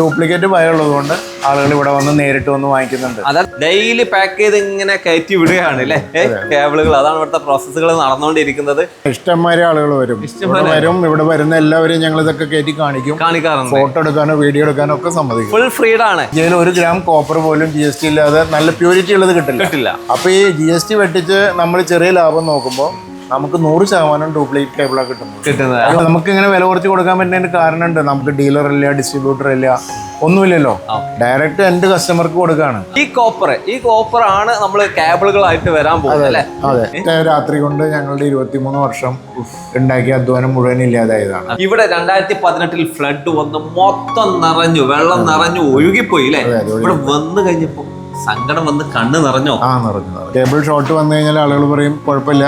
Duplicate ഭയമുള്ളതുകൊണ്ട് ആളുകൾ ഇവിടെ വന്ന് നേരിട്ട് വന്ന് വാങ്ങിക്കുന്നുണ്ട്. അതാ ഡെയിലി പാക്ക് ചെയ്ത് ഇങ്ങനെ കയറ്റി വിടുകയാണ് അല്ലേ? കേബിളുകൾ അതാണ് ഇവിടുത്തെ പ്രോസസ്സുകൾ നടന്നുകൊണ്ടിരിക്കുന്നത്. ഇഷ്ടംമാരെ ആളുകൾ വരും. ഇവിടെ വരും ഇവിടെ വരുന്ന എല്ലാവരും ഞങ്ങൾ ഇതൊക്കെ കയറ്റി കാണിക്കും. കാണിക്കാറുണ്ട്. ഫോട്ടോ എടുക്കാനോ വീഡിയോ എടുക്കാനോ ഒക്കെ സമ്മതിക്കും. ഫുൾ ഫ്രീഡ് ആണ്. ഇതിൽ ഒരു ഗ്രാം കോപ്പർ പോലും ജി എസ് ടി ഇല്ലാതെ നല്ല പ്യൂരിറ്റി ഉള്ളത് കിട്ടില്ല. കിട്ടില്ല. അപ്പൊ ഈ ജി എസ് ടി വെട്ടിച്ച് നമ്മൾ ചെറിയ ലാഭം നോക്കുമ്പോൾ നമുക്ക് നൂറ് ശതമാനം ഡ്യൂപ്ലിക്കേറ്റ് കേബിളാണ് കിട്ടുന്നത്. കിട്ടുന്നത്. നമുക്ക് ഇങ്ങനെ വില കുറച്ച് കൊടുക്കാൻ പറ്റുന്നതിന് കാരണമുണ്ട്. നമുക്ക് ഡീലർ ഇല്ല ഡിസ്ട്രിബ്യൂട്ടർ ഇല്ല ഒന്നുമില്ലല്ലോ. ഡയറക്റ്റ് എന്റെ കസ്റ്റമർക്ക് കൊടുക്കാണ്. ഈ കോപ്പർ ഈ കോപ്പർ ആണ് നമ്മൾ കേബിളുകളായിട്ട് വരാൻ പോകുന്നത് അതെ. രാത്രി കൊണ്ട് ഞങ്ങളുടെ ഇരുപത്തിമൂന്ന് വർഷം ഉണ്ടാക്കിയ അധ്വാനം മുഴുവൻ ഇല്ലാതായതാണ്. ഇവിടെ രണ്ടായിരത്തി പതിനെട്ടിൽ ഫ്ലഡ് വന്ന് മൊത്തം നിറഞ്ഞു വെള്ളം നിറഞ്ഞു ഒഴുകിപ്പോയി അല്ലേ? ഇവിടെ വന്നു കഴിഞ്ഞപ്പോ സങ്കടം വന്ന് കണ്ണ് നിറഞ്ഞോ? ആ നിറഞ്ഞു നിറഞ്ഞു. കേബിൾ ഷോർട്ട് വന്നു കഴിഞ്ഞാൽ ആളുകൾ പറയും കുഴപ്പമില്ല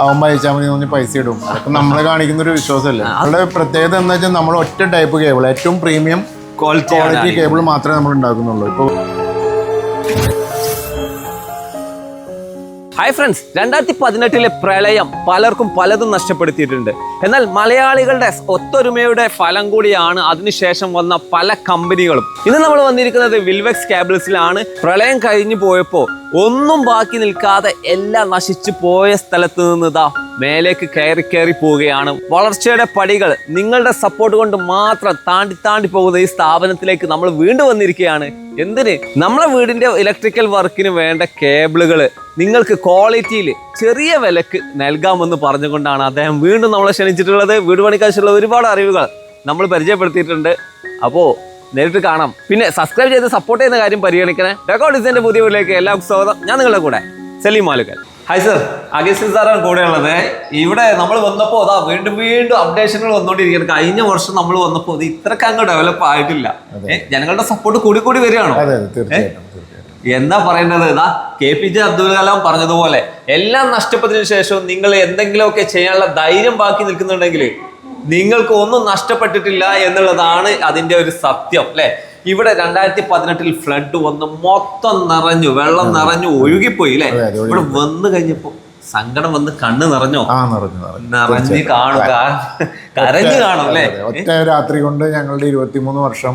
അവൻ അയച്ചാൽ മതി പറഞ്ഞ് പൈസ ഇടും. അതൊക്കെ നമ്മളെ കാണിക്കുന്ന ഒരു വിശ്വാസമല്ലേ നമ്മുടെ പ്രത്യേകത എന്താ വെച്ചാൽ നമ്മൾ ഒറ്റ ടൈപ്പ് കേബിൾ ഏറ്റവും പ്രീമിയം ക്വാളിറ്റി കേബിൾ മാത്രമേ നമ്മൾ ഉണ്ടാക്കുന്നുള്ളൂ ഇപ്പോൾ ഹായ് ഫ്രണ്ട്സ് രണ്ടായിരത്തി പതിനെട്ടിലെ പ്രളയം പലർക്കും പലതും നഷ്ടപ്പെടുത്തിയിട്ടുണ്ട്. എന്നാൽ മലയാളികളുടെ ഒത്തൊരുമയുടെ ഫലം കൂടിയാണ് അതിനുശേഷം വന്ന പല കമ്പനികളും. ഇന്ന് നമ്മൾ വന്നിരിക്കുന്നത് വിൽവെക്സ് കാബിൾസിലാണ് പ്രളയം കഴിഞ്ഞു പോയപ്പോൾ ഒന്നും ബാക്കി നിൽക്കാതെ എല്ലാം നശിച്ചു പോയ സ്ഥലത്ത് നിന്ന് മേലേക്ക് കയറി കയറി പോവുകയാണ്. വളർച്ചയുടെ പടികൾ നിങ്ങളുടെ സപ്പോർട്ട് കൊണ്ട് മാത്രം താണ്ടി താണ്ടി പോകുന്ന ഈ സ്ഥാപനത്തിലേക്ക് നമ്മൾ വീണ്ടും വന്നിരിക്കുകയാണ്. എന്തിന്? നമ്മളെ വീടിന്റെ ഇലക്ട്രിക്കൽ വർക്കിന് വേണ്ട കേബിളുകൾ നിങ്ങൾക്ക് ക്വാളിറ്റിയിൽ ചെറിയ വിലക്ക് നൽകാമെന്ന് പറഞ്ഞുകൊണ്ടാണ് അദ്ദേഹം വീണ്ടും നമ്മളെ ക്ഷണിച്ചിട്ടുള്ളത്. വീട് പണിക്കാശുള്ള ഒരുപാട് അറിവുകൾ നമ്മൾ പരിചയപ്പെടുത്തിയിട്ടുണ്ട്. അപ്പോൾ നേരിട്ട് കാണാം. പിന്നെ സബ്സ്ക്രൈബ് ചെയ്ത് സപ്പോർട്ട് ചെയ്യുന്ന കാര്യം പരിഗണിക്കണേ. റെക്കോർഡ് ഡിസൈന്റെ പുതിയ വീട്ടിലേക്ക് എല്ലാവർക്കും സ്വാഗതം. ഞാൻ നിങ്ങളുടെ കൂടെ Saleem Malukkal. Hi sir Augustine സാറാണ് കൂടെ ഉള്ളത്. ഇവിടെ നമ്മൾ വന്നപ്പോൾ അതാ വീണ്ടും വീണ്ടും അപ്ഡേഷനുകൾ വന്നുകൊണ്ടിരിക്കുകയാണ് കഴിഞ്ഞ വർഷം നമ്മൾ വന്നപ്പോൾ ഇത് ഇത്രക്ക് അങ്ങ് ഡെവലപ്പ് ആയിട്ടില്ല. ജനങ്ങളുടെ സപ്പോർട്ട് കൂടി കൂടി വരികയാണോ? അതെ അതെ എന്താ പറയേണ്ടത് ഇതാ K P J Abdul Kalam പറഞ്ഞതുപോലെ എല്ലാം നഷ്ടപ്പെട്ടതിനു ശേഷവും നിങ്ങൾ എന്തെങ്കിലുമൊക്കെ ചെയ്യാനുള്ള ധൈര്യം ബാക്കി നിൽക്കുന്നുണ്ടെങ്കിൽ നിങ്ങൾക്ക് ഒന്നും നഷ്ടപ്പെട്ടിട്ടില്ല എന്നുള്ളതാണ് അതിന്റെ ഒരു സത്യം അല്ലെ? ഇവിടെ രണ്ടായിരത്തി പതിനെട്ടിൽ ഫ്ലഡ് വന്ന് മൊത്തം നിറഞ്ഞു വെള്ളം നിറഞ്ഞു ഒഴുകിപ്പോയി അല്ലെ ഇവിടെ വന്നു കഴിഞ്ഞപ്പോ സങ്കടം വന്ന് കണ്ണ് നിറഞ്ഞോ? നിറഞ്ഞു കാണുക കരഞ്ഞു കാണും അല്ലെ ഒറ്റ രാത്രി കൊണ്ട് ഞങ്ങളുടെ ഇരുപത്തിമൂന്ന് വർഷം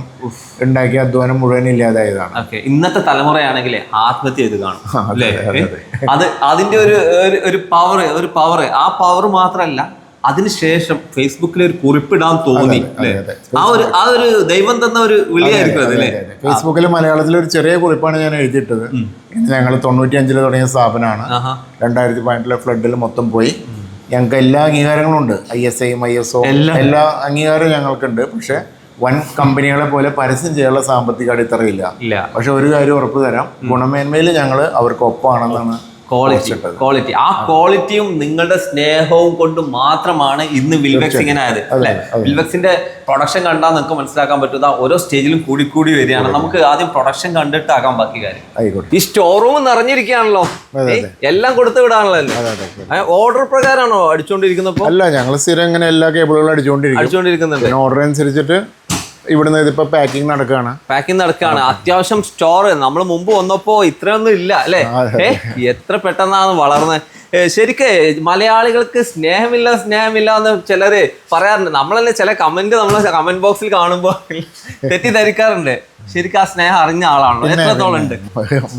ഉണ്ടാക്കിയ അധ്വാനം മുഴുവൻ ഇല്ലാതായതാണ്. ഓക്കെ. ഇന്നത്തെ തലമുറയാണെങ്കിൽ ആത്മഹത്യ ചെയ്ത് കാണും അല്ലേ അത് അതിന്റെ ഒരു ഒരു- ഒരു പവർ ഒരു പവർ ആ പവർ മാത്രമല്ല അതിനുശേഷം ഫേസ്ബുക്കിൽ ഒരു കുറിപ്പിടാൻ തോന്നി. ആ ഒരു ആ ഒരു ദൈവം തന്ന ഒരു വിളിയായിരിക്കും അതല്ലേ ഫേസ്ബുക്കിൽ മലയാളത്തിൽ ഒരു ചെറിയ കുറിപ്പാണ് ഞാൻ എഴുതിയിട്ടത്. ഞങ്ങൾ തൊണ്ണൂറ്റി അഞ്ചിൽ തുടങ്ങിയ സ്ഥാപനമാണ്. രണ്ടായിരത്തി പതിനെട്ടിലെ ഫ്ലഡിൽ മൊത്തം പോയി. ഞങ്ങൾക്ക് എല്ലാ അംഗീകാരങ്ങളും ഉണ്ട്. ഐ എസ് ഐയും ഐ എസ് ഒ എല്ലാ. അംഗീകാരവും ഞങ്ങൾക്കുണ്ട്. പക്ഷെ വൻ കമ്പനികളെ പോലെ പരസ്യം ചെയ്യാനുള്ള സാമ്പത്തിക അടിത്തറയില്ല. പക്ഷെ ഒരു കാര്യം ഉറപ്പ് തരാം. ഗുണമേന്മയിൽ ഞങ്ങൾ അവർക്ക് ഒപ്പമാണെന്നാണ് ക്വാളിറ്റി ക്വാളിറ്റി ആ ക്വാളിറ്റിയും നിങ്ങളുടെ സ്നേഹവും കൊണ്ട് മാത്രമാണ് ഇന്ന് വിൽവെക്സ് ഇങ്ങനെ ആയത് അല്ലെ? വിൽവെക്സിന്റെ പ്രൊഡക്ഷൻ കണ്ടാൽ നിങ്ങൾക്ക് മനസ്സിലാക്കാൻ പറ്റുന്ന ഓരോ സ്റ്റേജിലും കൂടി കൂടി വരികയാണ്. നമുക്ക് ആദ്യം പ്രൊഡക്ഷൻ കണ്ടിട്ടാകാം ബാക്കി കാര്യം. ഈ സ്റ്റോർ റൂം നിറഞ്ഞിരിക്കുകയാണല്ലോ. എല്ലാം കൊടുത്തു വിടാണല്ലോ ഓർഡർ പ്രകാരമാണോ അടിച്ചോണ്ടിരിക്കുന്നപ്പോ? അല്ല ഞങ്ങൾ സ്ഥിരം ഇങ്ങനെ എല്ലാ കേബിളുകളും അടിച്ചുകൊണ്ടിരിക്കും അടിച്ചുകൊണ്ടിരിക്കുന്നുണ്ട് ഓർഡർ അനുസരിച്ചിട്ട് ഇവിടുന്ന് ഇതിപ്പോ പാക്കിംഗ് നടക്കുകയാണ് പാക്കിംഗ് നടക്കുകയാണ് അത്യാവശ്യം സ്റ്റോർ നമ്മൾ മുമ്പ് വന്നപ്പോ ഇത്രയൊന്നും ഇല്ല അല്ലെ? എത്ര പെട്ടെന്നാണ് വളർന്നത് ശരിക്ക് മലയാളികൾക്ക് സ്നേഹമില്ല സ്നേഹമില്ല എന്ന് ചിലര് പറയാറുണ്ട്. നമ്മളല്ലേ ചില കമന്റ് നമ്മൾ കമന്റ് ബോക്സിൽ കാണുമ്പോൾ തെറ്റിദ്ധരിക്കാറുണ്ട്. ശരിക്കും ആ സ്നേഹം അറിഞ്ഞ എത്രത്തോളം ഉണ്ട്?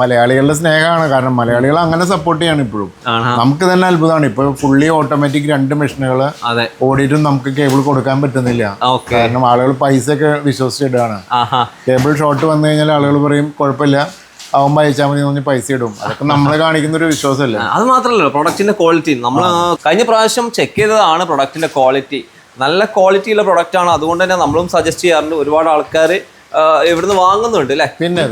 മലയാളികളുടെ സ്നേഹമാണ്. കാരണം മലയാളികൾ അങ്ങനെ സപ്പോർട്ട് ചെയ്യാണ് ഇപ്പോഴും. നമുക്ക് തന്നെ അത്ഭുതമാണ്. ഇപ്പൊ ഫുള്ളി ഓട്ടോമാറ്റിക് രണ്ട് മെഷീനുകൾ ഓടിയിട്ടും നമുക്ക് കേബിൾ കൊടുക്കാൻ പറ്റുന്നില്ല. കാരണം ആളുകൾ പൈസ ഒക്കെ വിശ്വസിച്ചിട്ടാണ് കേബിൾ ഷോർട്ട് വന്നു കഴിഞ്ഞാൽ ആളുകൾ പറയും കുഴപ്പമില്ല. അവൻ അയച്ചാൽ മതി പറഞ്ഞ് പൈസ ഇടും. അതൊക്കെ നമ്മളെ കാണിക്കുന്ന ഒരു വിശ്വാസമല്ല അത് മാത്രമല്ല പ്രൊഡക്റ്റിന്റെ ക്വാളിറ്റി നമ്മൾ കഴിഞ്ഞ പ്രാവശ്യം ചെക്ക് ചെയ്തതാണ് പ്രൊഡക്റ്റിന്റെ ക്വാളിറ്റി നല്ല ക്വാളിറ്റിയുള്ള പ്രൊഡക്റ്റ് ആണ്. അതുകൊണ്ട് തന്നെ നമ്മളും സജസ്റ്റ് ചെയ്യാറുണ്ട്. ഒരുപാട് ആൾക്കാർ ഇവിടുന്ന് വാങ്ങുന്നുണ്ട് അല്ലേ പിന്നെ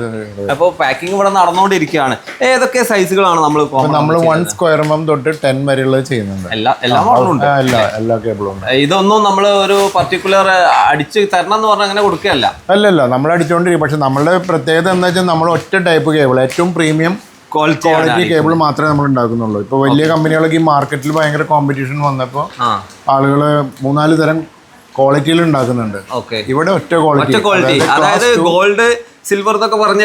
അപ്പോൾ പാക്കിംഗ് ഇവിടെ നടന്നുകൊണ്ടിരിക്കുകയാണ് ഏതൊക്കെ സൈസുകളാണ് നമ്മൾ നമ്മൾ വൺ സ്ക്വയർ എം തൊട്ട് ടെൻ വരെയുള്ളത് ചെയ്യുന്നുണ്ട്. എല്ലാ എല്ലാ മോഡലും ഉണ്ട്. ആ, എല്ലാ എല്ലാ കേബിളും ഉണ്ട്. ഇതൊന്നും നമ്മൾ ഒരു പർട്ടിക്കുലർ അടിച്ച് തരണം എന്ന് പറഞ്ഞാൽ അങ്ങനെ കൊടുക്കുകയല്ല. അല്ലല്ല നമ്മൾ അടിച്ചുകൊണ്ടിരിക്കും പക്ഷെ നമ്മളുടെ പ്രത്യേകത എന്താ വെച്ചാൽ നമ്മൾ ഒറ്റ ടൈപ്പ് കേബിൾ ഏറ്റവും പ്രീമിയം ക്വാളിറ്റി കേബിൾ മാത്രമേ നമ്മൾ ഉണ്ടാക്കുന്നുള്ളൂ. ഇപ്പൊ വലിയ കമ്പനികളൊക്കെ ഈ മാർക്കറ്റിൽ ഭയങ്കര കോമ്പറ്റീഷൻ വന്നപ്പോൾ ആളുകൾ മൂന്നാൽ തരം ക്വാളിറ്റിയിൽ ഉണ്ടാക്കുന്നുണ്ട്. ഓക്കെ ഇവിടെ ഒറ്റ ക്വാളിറ്റി അതായത് ഗോൾഡ് സിൽവർ എന്നൊക്കെ പറഞ്ഞു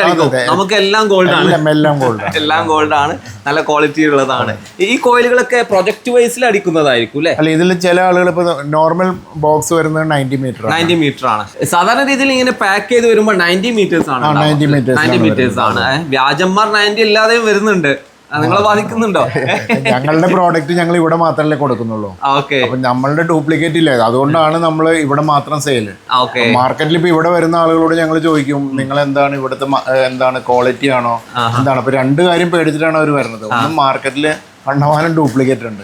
നമുക്ക് എല്ലാം ഗോൾഡ് ആണ്. എല്ലാം ഗോൾഡ് എല്ലാം ഗോൾഡ് ആണ്. നല്ല ക്വാളിറ്റി ഉള്ളതാണ്. ഈ കോയിലുകളൊക്കെ പ്രൊജക്ട് വൈസിൽ അടിക്കുന്നതായിരിക്കും അല്ലെ? അല്ല ഇതിൽ ചില ആളുകൾ ഇപ്പൊ നോർമൽ ബോക്സ് വരുന്നത് നയന്റി മീറ്റർ നയന്റി മീറ്റർ ആണ്. സാധാരണ രീതിയിൽ ഇങ്ങനെ പാക്ക് ചെയ്ത് വരുമ്പോൾ നയന്റി മീറ്റേഴ്സ് ആണ് നയന്റി മീറ്റേഴ്സ് ആണ് വ്യാജന്മാർ നയന്റി ഇല്ലാതെയും വരുന്നുണ്ട്. നിങ്ങളെ ബാധിക്കുന്നുണ്ടോ? ഞങ്ങളുടെ പ്രോഡക്റ്റ് ഞങ്ങൾ ഇവിടെ മാത്രമല്ലേ കൊടുക്കുന്നുള്ളൂ. ഓക്കെ അപ്പൊ നമ്മളുടെ ഡ്യൂപ്ലിക്കേറ്റ് ഇല്ല അതുകൊണ്ടാണ് നമ്മൾ ഇവിടെ മാത്രം സെയിൽ മാർക്കറ്റിൽ ഇപ്പൊ ഇവിടെ വരുന്ന ആളുകളോട് ഞങ്ങൾ ചോദിക്കും നിങ്ങൾ എന്താണ് ഇവിടുത്തെ എന്താണ് ക്വാളിറ്റി ആണോ? എന്താണ്? അപ്പൊ രണ്ട് കാര്യം പേടിച്ചിട്ടാണ് അവർ വരുന്നത്. ഒന്ന് മാർക്കറ്റിൽ കണ്ടമാനം ഡ്യൂപ്ലിക്കേറ്റ് ഉണ്ട്.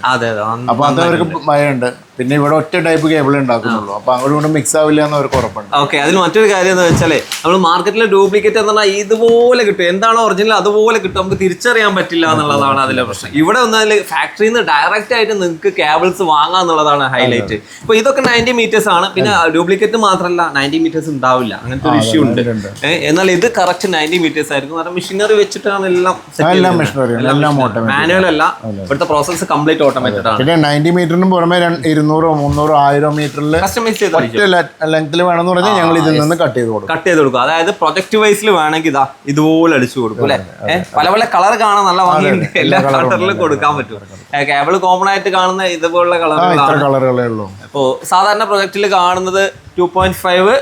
അപ്പൊ അത് അവർക്ക് ഭയമുണ്ട്. പിന്നെ ഇവിടെ ഒറ്റ ടൈപ്പ് കേബിൾ ഉണ്ടാക്കുന്നുള്ളൂ. അപ്പൊ അങ്ങോട്ടും ഇങ്ങോട്ടും മിക്സ് ആവില്ല എന്ന് അവർക്ക് ഉറപ്പുണ്ട്. ഓക്കെ അതിന് മറ്റൊരു കാര്യം എന്ന് വെച്ചാലേ നമ്മൾ മാർക്കറ്റിലെ ഡ്യൂപ്ലിക്കേറ്റ് എന്ന് പറഞ്ഞാൽ ഇതുപോലെ കിട്ടും. എന്താണ് ഒറിജിനൽ അതുപോലെ കിട്ടും. നമുക്ക് തിരിച്ചറിയാൻ പറ്റില്ല എന്നുള്ളതാണ് അതിലെ പ്രശ്നം. ഇവിടെ വന്നാൽ ഫാക്ടറിയിൽ നിന്ന് ഡയറക്റ്റ് ആയിട്ട് നിങ്ങൾക്ക് കേബിൾസ് വാങ്ങാം എന്നുള്ളതാണ് ഹൈലൈറ്റ് ഇപ്പൊ ഇതൊക്കെ നയന്റി മീറ്റേഴ്സ് ആണ്. പിന്നെ ഡ്യൂപ്ലിക്കേറ്റ് മാത്രമല്ല നയന്റി മീറ്റേഴ്സ് ഉണ്ടാവില്ല. അങ്ങനത്തെ ഒരു ഇഷ്യൂ ഉണ്ട്. എന്നാൽ ഇത് കറക്റ്റ് നയന്റി മീറ്റേഴ്സ് ആയിരിക്കും. കാരണം മെഷീനറി വെച്ചിട്ടാണ് എല്ലാം മാനുവൽ അല്ല. ഇവിടുത്തെ പ്രോസസ് കംപ്ലീറ്റ് ഓട്ടോമാറ്റഡ് ആണ്. പിന്നെ നയന്റി മീറ്ററിന് പുറമെ ഇരുന്നൂറോ മുന്നൂറോ ആയിരോ മീറ്ററിൽ കസ്റ്റമൈസ് ചെയ്ത് ലെങ്ത്തിൽ വേണമെന്ന് പറഞ്ഞാൽ ഞങ്ങൾ ഇതിൽ നിന്ന് കട്ട് ചെയ്ത് കൊടുക്കും. കട്ട് ചെയ്ത് കൊടുക്കും. അതായത് പ്രൊജക്ട് വൈസിൽ വേണമെങ്കിൽ ഇതാ ഇതുപോലെ അടിച്ചു കൊടുക്കും അല്ലെ? പല പല കളർ കാണാൻ നല്ല ഭംഗിയുണ്ട്. എല്ലാ കളറിലും കൊടുക്കാൻ പറ്റും. കേബിൾ കോമൺ ആയിട്ട് കാണുന്ന ഇതുപോലുള്ള കളർ കളറുകളേ ഉള്ളൂ. അപ്പോൾ സാധാരണ പ്രൊജക്റ്റിൽ കാണുന്നത് two point five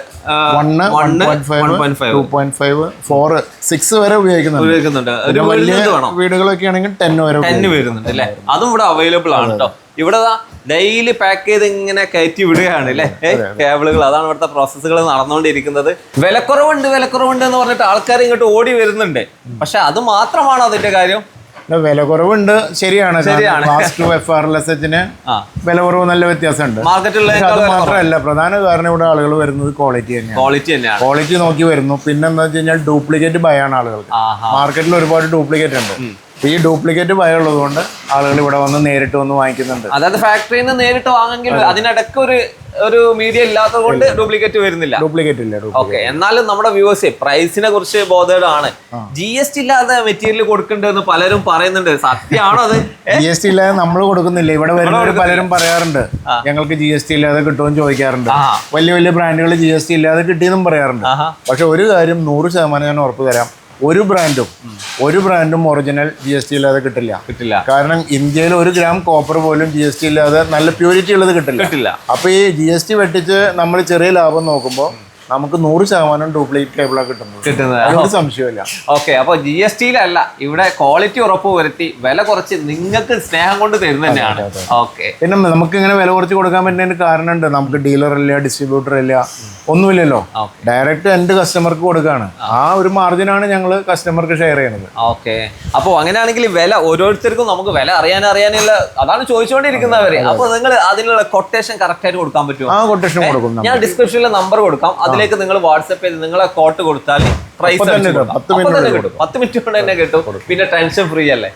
four six വരെ ഉപയോഗിക്കുന്നുണ്ട്. ഉപയോഗിക്കുന്നുണ്ട്. വലിയ വീടുകളൊക്കെ ആണെങ്കിൽ ടെൻ വരെ ടെൻ വരുന്നുണ്ട് അല്ലേ? അതും ഇവിടെ അവൈലബിൾ ആണ് കേട്ടോ ഇവിടെ ഡെയിലി പാക്ക് ചെയ്ത് ഇങ്ങനെ കയറ്റി വിടുകയാണ് അല്ലേ? കേബിളുകൾ അതാണ് ഇവിടുത്തെ പ്രോസസ്സുകൾ നടന്നുകൊണ്ടിരിക്കുന്നത്. വിലക്കുറവുണ്ട് വിലക്കുറവുണ്ട് എന്ന് പറഞ്ഞിട്ട് ആൾക്കാർ ഇങ്ങോട്ട് ഓടി വരുന്നുണ്ട്. പക്ഷെ അത് മാത്രമാണോ അതിന്റെ കാര്യം? വിലക്കുറവുണ്ട് വില ശരിയാണ്. ശരിയാണ്. Class two F R L S എച്ചിന് വിലക്കുറവ് നല്ല വ്യത്യാസമുണ്ട്. അത് മാത്രമല്ല പ്രധാന കാരണം ഇവിടെ ആളുകൾ വരുന്നത് ക്വാളിറ്റി തന്നെയാണ്. ക്വാളിറ്റി തന്നെയാണ്. ക്വാളിറ്റി നോക്കി വരുന്നു. പിന്നെ എന്താ വെച്ച് കഴിഞ്ഞാൽ ഡ്യൂപ്ലിക്കേറ്റ് ഭയമാണ് ആളുകൾക്ക്. മാർക്കറ്റിൽ ഒരുപാട് ഡ്യൂപ്ലിക്കേറ്റ് ഉണ്ട്. ഈ ഡ്യൂപ്ലിക്കേറ്റ് വയർ ഉള്ളതുകൊണ്ട് ആളുകൾ ഇവിടെ വന്ന് നേരിട്ട് വന്ന് വാങ്ങിക്കുന്നുണ്ട്. അതായത് ഫാക്ടറിയിൽ നിന്ന് നേരിട്ട് വാങ്ങെങ്കിൽ അതിനിടയ്ക്ക് ഒരു ഒരു മീഡിയ ഇല്ലാത്തത് കൊണ്ട് ഡ്യൂപ്ലിക്കേറ്റ് വരുന്നില്ല. ഡ്യൂപ്ലിക്കേറ്റ് ഇല്ല ഓക്കെ എന്നാലും നമ്മുടെ വ്യൂവേഴ്സ് പ്രൈസിനെ കുറിച്ച് ബോധേഡാണ് ജി എസ് ടി ഇല്ലാതെ മെറ്റീരിയൽ കൊടുക്കണ്ടെന്ന് പലരും പറയുന്നുണ്ട്. സത്യമാണോ അത്? ജി എസ് ടി ഇല്ലാതെ നമ്മൾ കൊടുക്കുന്നില്ല. ഇവിടെ വരുന്നവർ പലരും പറയാറുണ്ട്. ഞങ്ങൾക്ക് ജി എസ് ടി ഇല്ലാതെ കിട്ടുമെന്ന് ചോദിക്കാറുണ്ട്. വലിയ വലിയ ബ്രാൻഡുകൾ ജി എസ് ടി ഇല്ലാതെ കിട്ടിയെന്നും പറയാറുണ്ട്. പക്ഷെ ഒരു കാര്യം നൂറ് ശതമാനം ഞാൻ ഉറപ്പ് തരാം. ഒരു ബ്രാൻഡും ഒരു ബ്രാൻഡും ഒറിജിനൽ ജി എസ് ടി ഇല്ലാതെ കിട്ടില്ല. കിട്ടില്ല. കാരണം ഇന്ത്യയിൽ ഒരു ഗ്രാം കോപ്പർ പോലും ജി എസ് ടി ഇല്ലാതെ നല്ല പ്യൂരിറ്റി ഉള്ളത് കിട്ടില്ല. കിട്ടില്ല. അപ്പൊ ഈ ജി എസ് ടി വെട്ടിച്ച് നമ്മൾ ചെറിയ ലാഭം നോക്കുമ്പോൾ നമുക്ക് നൂറ് ശതമാനം ഡ്യൂപ്ലിക്കേറ്റ് കേബിളാണ് കിട്ടുന്നത്. കിട്ടുന്നത്. അതൊരു സംശയമില്ല. ഓക്കെ അപ്പോൾ ജി എസ് ടിയിലല്ല ഇവിടെ ക്വാളിറ്റി ഉറപ്പ് വരുത്തി വില കുറച്ച് നിങ്ങൾക്ക് സ്നേഹം കൊണ്ട് തരുന്ന തന്നെയാണ്. ഓക്കെ പിന്നെ നമുക്ക് ഇങ്ങനെ വില കുറച്ച് കൊടുക്കാൻ പറ്റുന്നതിന് കാരണമുണ്ട്. നമുക്ക് ഡീലർ ഇല്ല ഡിസ്ട്രിബ്യൂട്ടർ ഇല്ല ഒന്നുമില്ലല്ലോ. ഡയറക്റ്റ് എന്റെ കസ്റ്റമർക്ക് കൊടുക്കുകയാണ് ആ. ഒരു മാർജിനാണ് ഞങ്ങൾ കസ്റ്റമർക്ക് ഷെയർ ചെയ്യുന്നത്. ഓക്കെ അപ്പോൾ അങ്ങനെയാണെങ്കിൽ വില ഓരോരുത്തർക്കും നമുക്ക് വില അറിയാൻ അറിയാനുള്ള അതാണ് ചോദിച്ചുകൊണ്ടിരിക്കുന്നവര്. അപ്പോൾ നിങ്ങൾ അതിനുള്ള കൊട്ടേഷൻ കറക്റ്റ് ആയിട്ട് കൊടുക്കാൻ പറ്റുമോ? ആ കൊട്ടേഷൻ കൊടുക്കും ഞാൻ ഡിസ്ക്രിപ്ഷനിൽ നമ്പർ കൊടുക്കാം. അതിലേക്ക് നിങ്ങൾ വാട്സ്ആപ്പ് ചെയ്ത് നിങ്ങളെ കോട്ട് കൊടുത്താൽ പ്രൈസ്. പത്ത് മിനിറ്റ് കൊണ്ട് തന്നെ കിട്ടും. പിന്നെ ടെൻഷൻ ഫ്രീ അല്ലേ?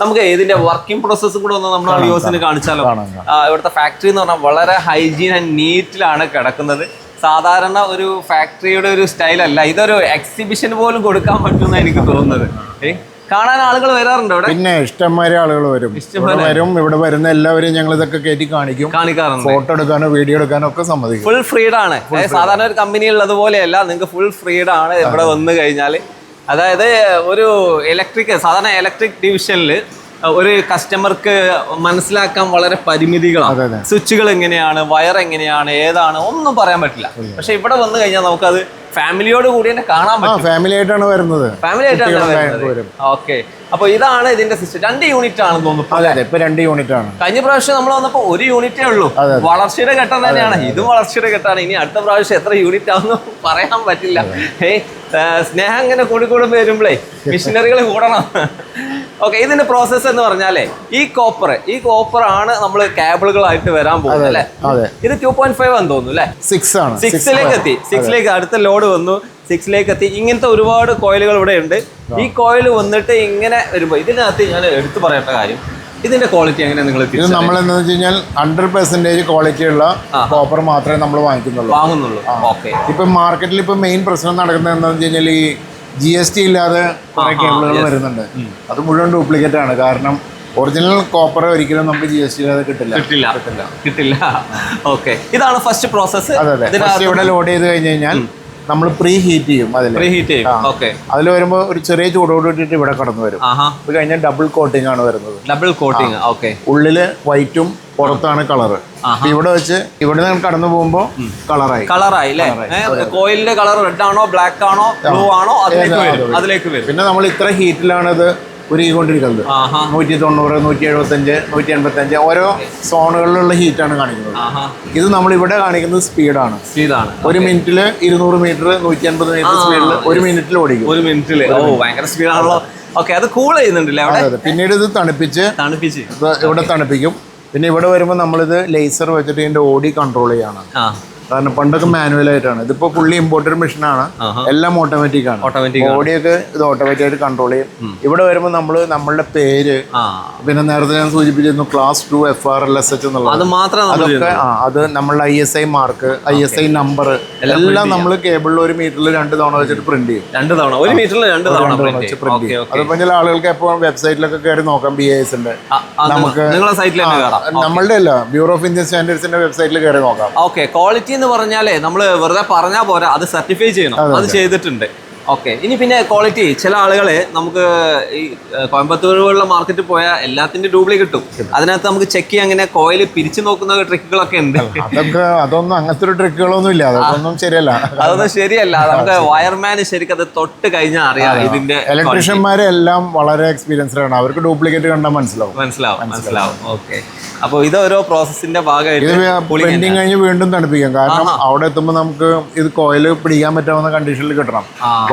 നമുക്ക് ഇതിന്റെ വർക്കിംഗ് പ്രോസസ്സ് കൂടെ ഒന്ന് നമ്മുടെ വ്യൂസിന് കാണിച്ചാലോ? കാണാം, കാണാം. ഇവിടുത്തെ ഫാക്ടറി എന്ന് പറഞ്ഞാൽ വളരെ ഹൈജീൻ ആൻഡ് നീറ്റിലാണ് കിടക്കുന്നത്. സാധാരണ ഒരു ഫാക്ടറിയുടെ ഒരു സ്റ്റൈലല്ല ഇതൊരു എക്സിബിഷൻ പോലും കൊടുക്കാൻ പറ്റുമെന്നാണ് എനിക്ക് തോന്നുന്നത്. ഏ? കാണാൻ ആളുകൾ വരാറുണ്ട് ഇവിടെ പിന്നെ ഇഷ്ടംമാരെ ആളുകൾ വരും. ഇവിടെ വരും ഇവിടെ വരുന്ന എല്ലാവരെയും ഞങ്ങൾ ഇതൊക്കെ കയറ്റി കാണിക്കും. കാണിക്കാറുണ്ട്. ഫോട്ടോ എടുക്കാനോ വീഡിയോ എടുക്കാനോ ഒക്കെ സമ്മതിക്കും. ഫുൾ ഫ്രീഡം ആണ്. സാധാരണ ഒരു കമ്പനി ഉള്ളതുപോലെയല്ല നിങ്ങൾക്ക് ഫുൾ ഫ്രീഡം ആണ് ഇവിടെ വന്നു കഴിഞ്ഞാൽ. അതായത് ഒരു ഇലക്ട്രിക് സാധാരണ ഇലക്ട്രിക് ഡിവിഷനിൽ ഒരു കസ്റ്റമർക്ക് മനസ്സിലാക്കാൻ വളരെ പരിമിതികളാണ്. സ്വിച്ചുകൾ എങ്ങനെയാണ് വയർ എങ്ങനെയാണ് ഏതാണ് ഒന്നും പറയാൻ പറ്റില്ല. പക്ഷെ ഇവിടെ വന്നു കഴിഞ്ഞാൽ നമുക്കത് ഫാമിലിയോട് കൂടി തന്നെ കാണാൻ പറ്റും. ഫാമിലി ആയിട്ടാണ് വരുന്നത്. ഫാമിലി ആയിട്ടാണ്. ഓക്കെ. അപ്പൊ ഇതാണ് ഇതിന്റെ സിസ്റ്റം. രണ്ട് യൂണിറ്റ് ആണ് തോന്നുന്നു ഇപ്പൊ രണ്ട് യൂണിറ്റ് ആണ് കഴിഞ്ഞ പ്രാവശ്യം നമ്മൾ വന്നപ്പോ ഒരു യൂണിറ്റേ ഉള്ളൂ. വളർച്ചയുടെ ഘട്ടം തന്നെയാണ്. ഇതും വളർച്ചയുടെ ഘട്ടമാണ്. ഇനി അടുത്ത പ്രാവശ്യം എത്ര യൂണിറ്റ് ആവുന്നു പറയാൻ പറ്റില്ല. ഏഹ് സ്നേഹം ഇങ്ങനെ കൂടി കൂടി വരുമ്പോഴേ മിഷനറികൾ കൂടണം. ഓക്കെ ഇതിന്റെ പ്രോസസ്സ് എന്ന് പറഞ്ഞാലേ ഈ കോപ്പർ ഈ കോപ്പർ ആണ് നമ്മൾ കേബിളുകളായിട്ട് വരാൻ പോകുന്നത് അല്ലെ? ഇത് ടു പോയിന്റ് ഫൈവ് ആണെന്ന് തോന്നുന്നു അല്ലേ? സിക്സ് ആണ് സിക്സിലേക്ക് എത്തി. സിക്സിലേക്ക് അടുത്ത ലോഡ് വന്നു. സിക്സിലേക്ക് എത്തി. ഇങ്ങനത്തെ ഒരുപാട് കോയിലുകൾ ഇവിടെ ഉണ്ട്. ഈ കോയിൽ വന്നിട്ട് ഇങ്ങനെ വരുമ്പോൾ ഇതിനകത്ത് ഞാൻ എടുത്തു പറയേണ്ട കാര്യം ഇതിന്റെ ക്വാളിറ്റി എങ്ങനെ നിങ്ങൾ ഇത് നമ്മൾ എന്താണെന്ന് വെച്ച് കഴിഞ്ഞാൽ ഹൺഡ്രഡ് പെർസെന്റേജ് ക്വാളിറ്റി ഉള്ള കോപ്പർ മാത്രമേ നമ്മൾ വാങ്ങിക്കുന്നുള്ളൂ. വാങ്ങുന്നുള്ളൂ. ഓക്കെ ഇപ്പൊ മാർക്കറ്റിൽ ഇപ്പൊ മെയിൻ പ്രശ്നം നടക്കുന്നത് എന്താണെന്ന് വെച്ച് കഴിഞ്ഞാൽ ഈ ജി എസ് ടി ഇല്ലാതെ കുറെ കേബിളുകൾ വരുന്നുണ്ട്. അത് മുഴുവൻ ഡ്യൂപ്ലിക്കേറ്റ് ആണ്. കാരണം ഒറിജിനൽ കോപ്പർ ഒരിക്കലും നമുക്ക് ജി എസ് ടി ഇല്ലാതെ കിട്ടില്ല. കിട്ടില്ല. കിട്ടില്ല. കിട്ടില്ല. ഓക്കെ ഇതാണ് ഫസ്റ്റ് പ്രോസസ്സ് അതെ അതെ. ഇവിടെ ലോഡ് ചെയ്ത് കഴിഞ്ഞ് കഴിഞ്ഞാൽ നമ്മൾ പ്രീ ഹീറ്റ് ചെയ്യും അതിൽ പ്രീ ഹീറ്റ് ചെയ്യും ഓക്കെ അതിൽ വരുമ്പോൾ ഒരു ചെറിയ ചൂടോട് ഇവിടെ കടന്നു വരും. അത് കഴിഞ്ഞാൽ ഡബിൾ കോട്ടിംഗ് ആണ് വരുന്നത്. ഡബിൾ കോട്ടിംഗ് ഓക്കെ ഉള്ളിൽ വൈറ്റും പുറത്താണ് കളറ് ഇവിടെ വെച്ച് ഇവിടെ നിന്ന് കടന്നു പോകുമ്പോൾ കളറായി കളറായി കോയിലിന്റെ കളർ റെഡ് ആണോ ബ്ലാക്ക് ആണോ ബ്ലൂ ആണോ അതിലേക്ക് വരും അതിലേക്ക് വരും. പിന്നെ നമ്മൾ ഇത്ര ഹീറ്റിലാണ് ഇത് ഉരുകിക്കൊണ്ടിരിക്കുന്നത് നൂറ്റി തൊണ്ണൂറ് നൂറ്റി എഴുപത്തഞ്ച് നൂറ്റി എൺപത്തഞ്ച് ഓരോ സോണുകളിലുള്ള ഹീറ്റാണ് കാണിക്കുന്നത്. ഇത് നമ്മൾ ഇവിടെ കാണിക്കുന്നത് സ്പീഡാണ് സ്പീഡാണ്. ഒരു മിനിറ്റിൽ ഇരുന്നൂറ് മീറ്റർ നൂറ്റി അൻപത് മീറ്റർ സ്പീഡിൽ ഒരു മിനിറ്റിൽ ഓടിക്കും. ഒരു മിനിറ്റിൽ. ഓ ഭയങ്കര സ്പീഡാണല്ലോ ഓക്കെ അത് കൂൾ ചെയ്യുന്നുണ്ടല്ലേ അവിടെ? പിന്നീട് ഇത് തണുപ്പിച്ച് തണുപ്പിച്ച്. ഇവിടെ തണുപ്പിക്കും. പിന്നെ ഇവിടെ വരുമ്പോൾ നമ്മളിത് ലേസർ വെച്ചിട്ട് ഇതിന്റെ ഓടി കൺട്രോൾ ചെയ്യാണ്. കാരണം പണ്ടൊക്കെ മാനുവൽ ആയിട്ടാണ്. ഇതിപ്പോ ഫുള്ളി ഇമ്പോർട്ടഡ് മെഷീനാണ്. എല്ലാം ഓട്ടോമാറ്റിക് ആണ്. ഓട്ടോമാറ്റിക് ബോഡിയൊക്കെ ഇത് ഓട്ടോമാറ്റിക് ആയിട്ട് കൺട്രോൾ ചെയ്യും. ഇവിടെ വരുമ്പോൾ നമ്മൾ നമ്മളുടെ പേര് പിന്നെ നേരത്തെ ഞാൻ സൂചിപ്പിച്ചിരുന്നു class two F R L S H എന്നുള്ളത്. അതൊക്കെ അത് നമ്മളുടെ I S I mark I S I number എല്ലാം നമ്മൾ കേബിളിൽ ഒരു മീറ്ററിൽ രണ്ട് തവണ വെച്ചിട്ട് പ്രിന്റ് ചെയ്യും. രണ്ട് തവണ. ഒരു മീറ്ററിൽ രണ്ട് തവണ വെച്ച്. പ്രിന്റ് ചെയ്യും. അതിപ്പോ ചില ആളുകൾക്ക് എപ്പോ വെബ്സൈറ്റിലൊക്കെ കയറി നോക്കാം ബി ഐ എസ് ഉണ്ട് നമുക്ക് നമ്മളുടെ അല്ല ബ്യൂറോ ഓഫ് ഇന്ത്യൻ സ്റ്റാൻഡേർഡ്സിന്റെ വെബ്സൈറ്റിൽ കയറി നോക്കാം. ഓക്കെ ക്വാളിറ്റി എന്ന് പറഞ്ഞാലേ നമ്മൾ വെറുതെ പറഞ്ഞാ പോരാ അത് സർട്ടിഫൈ ചെയ്യണം. അത്. ചെയ്തിട്ടുണ്ട്. ഓക്കെ. ഇനി പിന്നെ ക്വാളിറ്റി ചില ആളുകളെ നമുക്ക് ഈ പോലുള്ള മാർക്കറ്റിൽ പോയാൽ എല്ലാത്തിന്റെ ഡ്യൂപ്ലി കിട്ടും. അതിനകത്ത് നമുക്ക് ചെക്ക് ചെയ്യാൻ അങ്ങനെ കോയിൽ പിരിച്ചു നോക്കുന്ന ട്രിക്കുകളൊക്കെ ഉണ്ട്. അതൊക്കെ അതൊന്നും അങ്ങനത്തെ ഒരു ട്രിക്കുകളൊന്നും ഇല്ല. അതൊന്നും ശരിയല്ല. അതൊന്നും ശരിയല്ല. നമുക്ക് വയർമാൻ ശരിക്കും അത് തൊട്ട് കഴിഞ്ഞാൽ അറിയാം ഇതിന്റെ ഇലക്ട്രീഷ്യന്മാരെ എല്ലാം വളരെ എക്സ്പീരിയൻസ്ഡ് ആണ്. അവർക്ക് ഡ്യൂപ്ലിക്കേറ്റ് കണ്ടാൽ മനസ്സിലാവും. മനസ്സിലാവും മനസ്സിലാവും. ഓക്കെ. അപ്പോൾ ഇത് ഓരോ പ്രോസസ്സിന്റെ ഭാഗമായിട്ട് കഴിഞ്ഞ് വീണ്ടും തണുപ്പിക്കാം. കാരണം അവിടെ എത്തുമ്പോൾ നമുക്ക് ഇത് കോയിൽ പിടിക്കാൻ പറ്റാവുന്ന കണ്ടീഷനിൽ കിട്ടണം.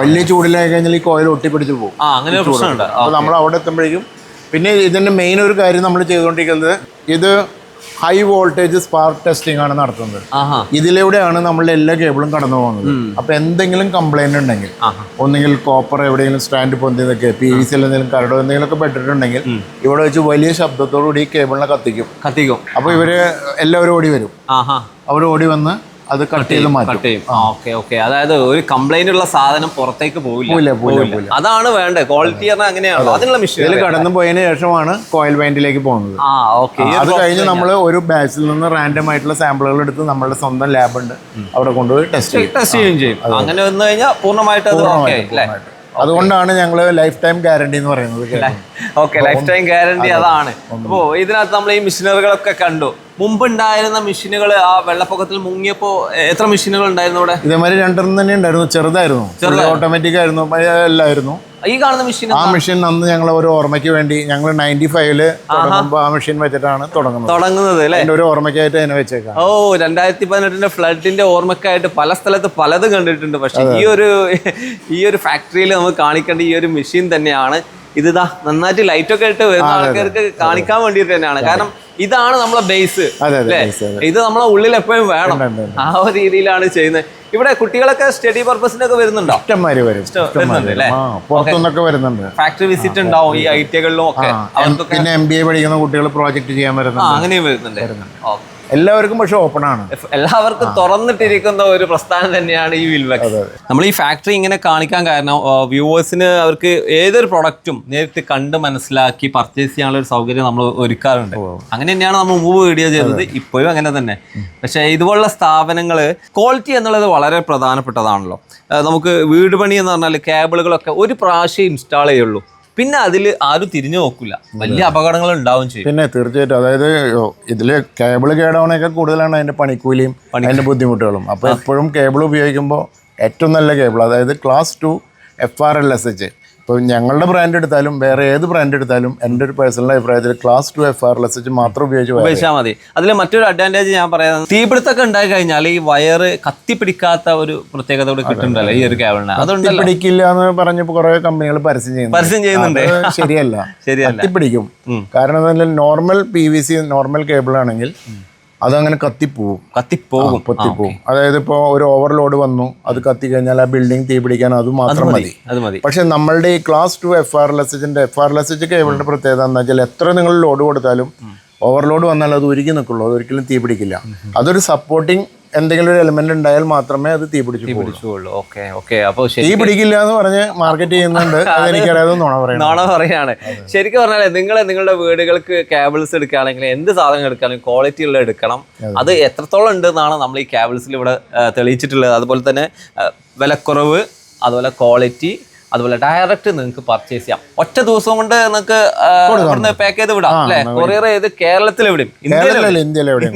വലിയ ചൂടിലായി കഴിഞ്ഞാൽ ഈ കോയിൽ ഒട്ടിപ്പിടിച്ച് പോകും. അങ്ങനെ അപ്പോൾ നമ്മൾ അവിടെ എത്തുമ്പോഴേക്കും പിന്നെ ഇതിന്റെ മെയിൻ ഒരു കാര്യം നമ്മൾ ചെയ്തുകൊണ്ടിരിക്കുന്നത് ഇത് ഹൈ വോൾട്ടേജ് സ്പാർക്ക് ടെസ്റ്റിംഗ് ആണ് നടത്തുന്നത്. ഇതിലൂടെയാണ് നമ്മളുടെ എല്ലാ കേബിളും കടന്നു പോകുന്നത്. അപ്പൊ എന്തെങ്കിലും കംപ്ലൈന്റ് ഉണ്ടെങ്കിൽ ഒന്നെങ്കിൽ കോപ്പർ എവിടെയെങ്കിലും സ്റ്റാൻഡ് പൊന്തിയതൊക്കെ പി വി സിയിൽ എന്തെങ്കിലും കരടോ എന്തെങ്കിലുമൊക്കെ പെട്ടിട്ടുണ്ടെങ്കിൽ ഇവിടെ വെച്ച് വലിയ ശബ്ദത്തോടുകൂടി ഈ കേബിളിനെ കത്തിക്കും. കത്തിക്കും. അപ്പൊ ഇവർ എല്ലാവരും ഓടി വരും. അവർ ഓടി വന്ന് അത് കട്ട് ചെയ്ത് മാറ്റും. കട്ട് ചെയ്യും. Okay okay. അതായത് ഒരു കംപ്ലൈന്റ് ഉള്ള സാധനം പുറത്തേക്ക് പോകില്ല. അതാണ് വേണ്ടത്. ക്വാളിറ്റി പറഞ്ഞാൽ അങ്ങനെയാണോ അതിനുള്ള ഇതിൽ മെഷീൻ കടന്നു പോയതിനു ശേഷമാണ് കോയിൽ വൈൻഡിലേക്ക് പോകുന്നത്. ആ ഓക്കെ. അത് കഴിഞ്ഞ് നമ്മൾ ഒരു ബാച്ചിൽ നിന്ന് റാൻഡം ആയിട്ടുള്ള സാമ്പിളുകൾ എടുത്ത് നമ്മുടെ സ്വന്തം ലാബ് ഉണ്ട്. അവിടെ കൊണ്ടുപോയി ടെസ്റ്റ് ചെയ്യും. ടെസ്റ്റ് ചെയ്യുകയും ചെയ്യും. അങ്ങനെ വന്നു കഴിഞ്ഞാൽ പൂർണമായിട്ട് അത് ഓക്കെ അല്ലേ? അതുകൊണ്ടാണ് ഞങ്ങൾ ലൈഫ് ടൈം ഗ്യാരണ്ടി എന്ന് പറയുന്നത് ഓക്കെ ലൈഫ് ടൈം ഗ്യാരണ്ടി അതാണ്. അപ്പോൾ ഇതിനകത്ത് നമ്മൾ ഈ മെഷീനറികളൊക്കെ കണ്ടു. മുമ്പ് ഉണ്ടായിരുന്ന മെഷീനുകൾ ആ വെള്ളപ്പൊക്കത്തിൽ മുങ്ങിയപ്പോ എത്ര മെഷീനുകൾ ഉണ്ടായിരുന്നു ഇവിടെ ഇതേമാതിരി രണ്ടെണ്ണം തന്നെ ഉണ്ടായിരുന്നു. ചെറുതായിരുന്നു. ഓട്ടോമാറ്റിക് ആയിരുന്നു. എല്ലായിരുന്നു. ഈ കാണുന്ന മെഷീൻ ആ മെഷീൻ അന്ന് ഞങ്ങൾ ഒരു ഓർമ്മയ്ക്ക് വേണ്ടി ഞങ്ങൾ നയന്റി ഫൈവിൽ തുടങ്ങുമ്പോൾ ആ മെഷീൻ വെച്ചിട്ടാണ് തുടങ്ങുന്നത്. തുടങ്ങുന്നത് അല്ലേ? ഒരു ഓർമ്മയ്ക്കായിട്ട് അതിനെ വെച്ചേക്കാം ഓ രണ്ടായിരത്തി പതിനെട്ടിന്റെ ഫ്ലഡിന്റെ ഓർമ്മക്കായിട്ട് പല സ്ഥലത്ത് പലതും കണ്ടിട്ടുണ്ട്. പക്ഷെ ഈ ഒരു ഈ ഒരു ഫാക്ടറിയിൽ നമുക്ക് കാണിക്കേണ്ട ഈ ഒരു മെഷീൻ തന്നെയാണ് ഇതിതാ നന്നായിട്ട് ലൈറ്റ് ഒക്കെ ഇട്ട് വരുന്ന ആൾക്കാർക്ക് കാണിക്കാൻ വേണ്ടിയിട്ട് തന്നെയാണ്. കാരണം ഇതാണ് നമ്മളെ ബേസ് അല്ലേ? ഇത് നമ്മളെ ഉള്ളിൽ എപ്പോഴും വേണം. ആ ഒരു രീതിയിലാണ് ചെയ്യുന്നത്. ഇവിടെ കുട്ടികളൊക്കെ സ്റ്റഡി പർപ്പസിനൊക്കെ വരുന്നുണ്ടോ? പുറത്തുനിന്നൊക്കെ വരുന്നുണ്ട്. ഫാക്ടറി വിസിറ്റ് ഉണ്ടാവും ഈ ഐ ടികളിലും ഒക്കെ. പിന്നെ എം ബി എ പഠിക്കുന്ന കുട്ടികൾ പ്രോജക്റ്റ് ചെയ്യാൻ വരുന്നുണ്ട്. അങ്ങനെയും വരുന്നുണ്ട്. ഓക്കെ എല്ലാവർക്കും പക്ഷെ ഓപ്പൺ ആണ്. എല്ലാവർക്കും തുറന്നിട്ടിരിക്കുന്ന ഒരു പ്രസ്ഥാനം തന്നെയാണ് ഈ വിൽവെക്സ് നമ്മൾ ഈ ഫാക്ടറി ഇങ്ങനെ കാണിക്കാൻ കാരണം വ്യൂവേഴ്സിന് അവർക്ക് ഏതൊരു പ്രൊഡക്റ്റും നേരിട്ട് കണ്ട് മനസ്സിലാക്കി പർച്ചേസ് ചെയ്യാനുള്ള ഒരു സൗകര്യം നമ്മൾ ഒരുക്കാറുണ്ട്. അങ്ങനെ തന്നെയാണ് നമ്മൾ മൂവ് വീഡിയോ ചെയ്തത് ഇപ്പോഴും അങ്ങനെ തന്നെ. പക്ഷേ ഇതുപോലുള്ള സ്ഥാപനങ്ങൾ ക്വാളിറ്റി എന്നുള്ളത് വളരെ പ്രധാനപ്പെട്ടതാണല്ലോ. നമുക്ക് വീട് പണി എന്ന് പറഞ്ഞാൽ കേബിളുകളൊക്കെ ഒരു പ്രാവശ്യം ഇൻസ്റ്റാൾ ചെയ്യുള്ളൂ. പിന്നെ അതിൽ ആരും തിരിഞ്ഞു നോക്കില്ല വലിയ അപകടങ്ങൾ ഉണ്ടാവും ചെയ്യും. പിന്നെ തീർച്ചയായിട്ടും അതായത് ഇതിൽ കേബിൾ കേടാവണേക്കാൾ കൂടുതലാണ് അതിന്റെ പണിക്കൂലിയും അതിന്റെ ബുദ്ധിമുട്ടുകളും. അപ്പോൾ എപ്പോഴും കേബിൾ ഉപയോഗിക്കുമ്പോൾ ഏറ്റവും നല്ല കേബിൾ അതായത് class two F R L S H ഇപ്പോൾ ഞങ്ങളുടെ ബ്രാൻഡ് എടുത്താലും വേറെ ഏത് ബ്രാൻഡ് എടുത്താലും എന്റെ ഒരു പേഴ്സണൽ അഭിപ്രായത്തിൽ class two F R S H മാത്രം ഉപയോഗിച്ച് ഉപയോഗിച്ചാൽ മതി. അതിൽ മറ്റൊരു അഡ്വാന്റേജ് ഞാൻ പറയാം. തീപിടുത്തൊക്കെ ഉണ്ടായി കഴിഞ്ഞാൽ ഈ വയറ് കത്തിപ്പിടിക്കാത്ത ഒരു പ്രത്യേകത കൂടി കിട്ടുന്നുണ്ടല്ലോ ഈ ഒരു കേബിളിന് അതുകൊണ്ട് പിടിക്കില്ല എന്ന് പറഞ്ഞപ്പോൾ കുറേ കമ്പനികൾ പരസ്യം ചെയ്യുന്നു പരസ്യം ചെയ്യുന്നുണ്ട്. ശരിയല്ല. ശരിയല്ല. കത്തിപ്പിടിക്കും. കാരണം എന്താ normal P V C normal cable ആണെങ്കിൽ അതങ്ങനെ കത്തിപ്പോവും. കത്തിപ്പോവും. പൊത്തിപ്പോവും. അതായത് ഇപ്പോൾ ഒരു ഓവർലോഡ് വന്നു അത് കത്തി കഴിഞ്ഞാൽ ആ ബിൽഡിംഗ് തീ പിടിക്കാൻ അത് മാത്രം മതി അത് മതി. പക്ഷെ നമ്മളുടെ ഈ class two F R L S എച്ചിന്റെ F R L S H കേബിളിന്റെ പ്രത്യേകത എന്താ വെച്ചാൽ എത്ര നിങ്ങൾ ലോഡ് കൊടുത്താലും ഓവർലോഡ് വന്നാൽ അത് ഉരുകി നിൽക്കുള്ളൂ അത് ഒരിക്കലും തീ പിടിക്കില്ല. അതൊരു സപ്പോർട്ടിങ് എന്തെങ്കിലും ഒരു എലമെന്റ് ഉണ്ടായാൽ മാത്രമേ അത് തീ പിടിച്ചുള്ളൂ ഓക്കെ ഓക്കെ. അപ്പോൾ തീ പിടിക്കില്ല എന്ന് പറഞ്ഞ് മാർക്കറ്റ് ചെയ്യുന്നുണ്ട്. അതെനിക്കറിയാതെ നാണോ പറയാണ്. ശരിക്കും പറഞ്ഞാൽ നിങ്ങൾ നിങ്ങളുടെ വീടുകൾക്ക് കേബിൾസ് എടുക്കുകയാണെങ്കിൽ എന്ത് സാധനം എടുക്കുകയാണെങ്കിൽ ക്വാളിറ്റി ഉള്ള എടുക്കണം. അത്. എത്രത്തോളം ഉണ്ട് എന്നാണ് നമ്മൾ ഈ കേബിൾസിൽ ഇവിടെ തെളിയിച്ചിട്ടുള്ളത്. അതുപോലെ തന്നെ വിലക്കുറവ് അതുപോലെ ക്വാളിറ്റി അതുപോലെ ഡയറക്റ്റ് നിങ്ങൾക്ക് പർച്ചേസ് ചെയ്യാം. ഒറ്റ ദിവസം കൊണ്ട് നിങ്ങൾക്ക് ഇവിടുന്ന് പാക്ക് ചെയ്ത് വിടാം അല്ലെ? കൊറിയർ ചെയ്ത് കേരളത്തിൽ എവിടെയും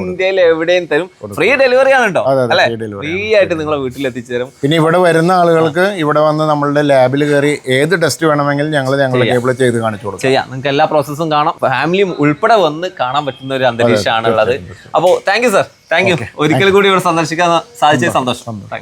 ഇന്ത്യയിൽ എവിടെയും തരും. ഫ്രീ ഡെലിവറി ആണ് കേട്ടോ. അല്ലെ? ഫ്രീ ആയിട്ട് നിങ്ങളെ വീട്ടിൽ എത്തിച്ചു തരും. പിന്നെ ഇവിടെ വരുന്ന ആളുകൾക്ക് ഇവിടെ വന്ന് നമ്മളുടെ ലാബിൽ കയറി ഏത് ടെസ്റ്റ് വേണമെങ്കിലും ഞങ്ങൾ ഞങ്ങളുടെ കേബിൾ ചെയ്ത് കാണിച്ചു കൊടുക്കും. ചെയ്യാം. നിങ്ങൾക്ക് എല്ലാ പ്രോസസ്സും കാണാം. ഫാമിലിയും ഉൾപ്പെടെ വന്ന് കാണാൻ പറ്റുന്ന ഒരു അന്തരീക്ഷമാണ് ഉള്ളത് അപ്പോൾ thank you sir thank you ഒരിക്കൽ കൂടി ഇവിടെ സന്ദർശിക്കാൻ സാധിച്ചത് സന്തോഷം.